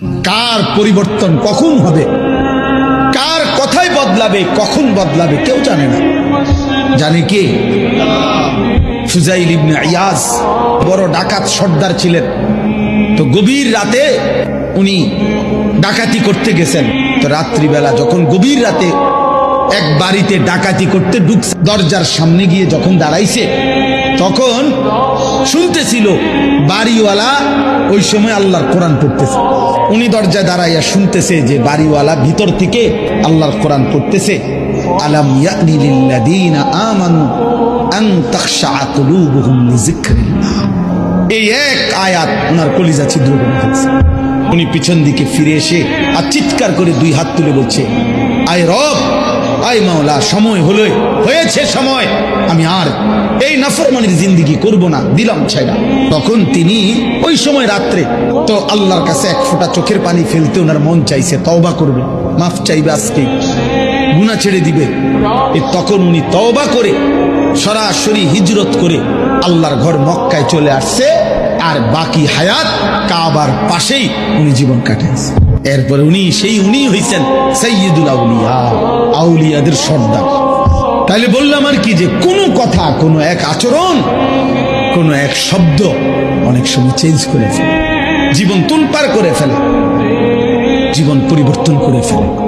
কার পরিবর্তন কখন হবে? কার কথায় বদলাবে, কখন বদলাবে, কেউ জানে না। জানে কে? ফুজাইল ইবনে ইয়াজ বড় ডাকাত সর্দার ছিলেন। তো গভীর রাতে উনি ডাকাতি করতে গেছেন। তো রাত্রিবেলা যখন গভীর রাতে এক বাড়িতে ডাকাতি করতে ঢুকছে। দরজার সামনে গিয়ে যখন দাঁড়াইছে, তখন শুনতেছিল বাড়িওয়ালা ওই সময় আল্লাহর কোরআন পড়তেছে। উনি দরজায় দাঁড়াইয়া শুনতেছে যে বাড়িওয়ালা ভিতর থেকে আল্লাহর কোরআন পড়তেছে। আলাম আয় রব আয় মাওলা, সময় হলো, হয়েছে সময়। আমি আর এই নাফরমানির জিন্দিগি করব না, দিলাম ছাইরা তখন তিনি ওই সময় রাত্রে, তো আল্লাহর কাছে এক ফোঁটা চোখের পানি ফেলতে ওনার মন চাইছে, তওবা করবে। মাফ চাইবে আজকে গুণা ছেড়ে দিবে। তখন উনি তওবা করে, সরাসরি হিজরত করে আল্লাহর ঘর মক্কায় চলে আসছে। আর বাকি হায়াত কাবার পাশেই উনি জীবন কাটাইছে এরপরে উনি সেই উনি হইছেন সৈয়দুল আউলিয়া, আউলিয়াদের সর্দার। তাহলে বললাম আর কি যে কোনো কথা, কোনো এক আচরণ, কোনো এক শব্দ অনেক সময় চেঞ্জ করে ফেলে। জীবন তুলপার করে ফেলে। জীবন পরিবর্তন করে ফেলে।